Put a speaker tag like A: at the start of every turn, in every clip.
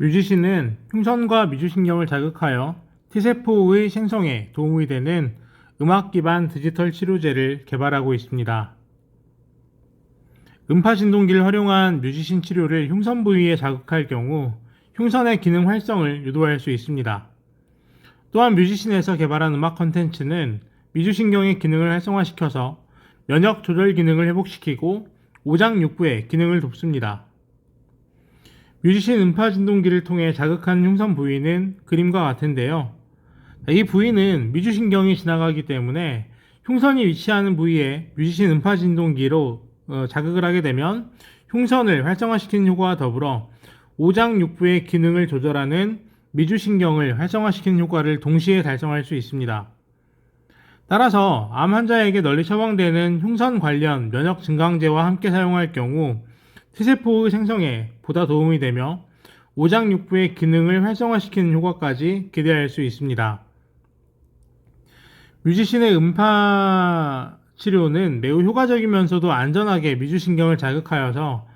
A: 뮤지신은 흉선과 미주신경을 자극하여 T세포의 생성에 도움이 되는 음악 기반 디지털 치료제를 개발하고 있습니다. 음파 진동기를 활용한 뮤지신 치료를 흉선 부위에 자극할 경우 흉선의 기능 활성을 유도할 수 있습니다. 또한 뮤지신에서 개발한 음악 컨텐츠는 미주신경의 기능을 활성화시켜서 면역 조절 기능을 회복시키고 오장육부의 기능을 돕습니다. 뮤지신 음파 진동기를 통해 자극한 흉선 부위는 그림과 같은데요. 이 부위는 미주신경이 지나가기 때문에 흉선이 위치하는 부위에 뮤지신 음파 진동기로 어, 자극을 하게 되면 흉선을 활성화시키는 효과와 더불어 오장육부의 기능을 조절하는 미주신경을 활성화시키는 효과를 동시에 달성할 수 있습니다. 따라서 암 환자에게 널리 처방되는 흉선 관련 면역 증강제와 함께 사용할 경우 T세포의 생성에 보다 도움이 되며 오장육부의 기능을 활성화시키는 효과까지 기대할 수 있습니다. 뮤지신의 음파 치료는 매우 효과적이면서도 안전하게 미주신경을 자극하여서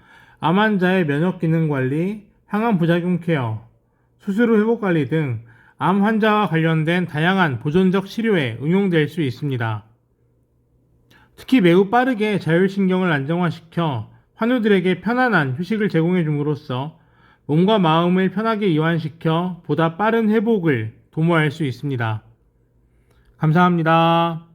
A: 암 환자의 면역 기능 관리, 항암 부작용 케어, 수술 후 회복 관리 등 암 환자와 관련된 다양한 보존적 치료에 응용될 수 있습니다. 특히 매우 빠르게 자율신경을 안정화시켜 환우들에게 편안한 휴식을 제공해 줌으로써 몸과 마음을 편하게 이완시켜 보다 빠른 회복을 도모할 수 있습니다. 감사합니다.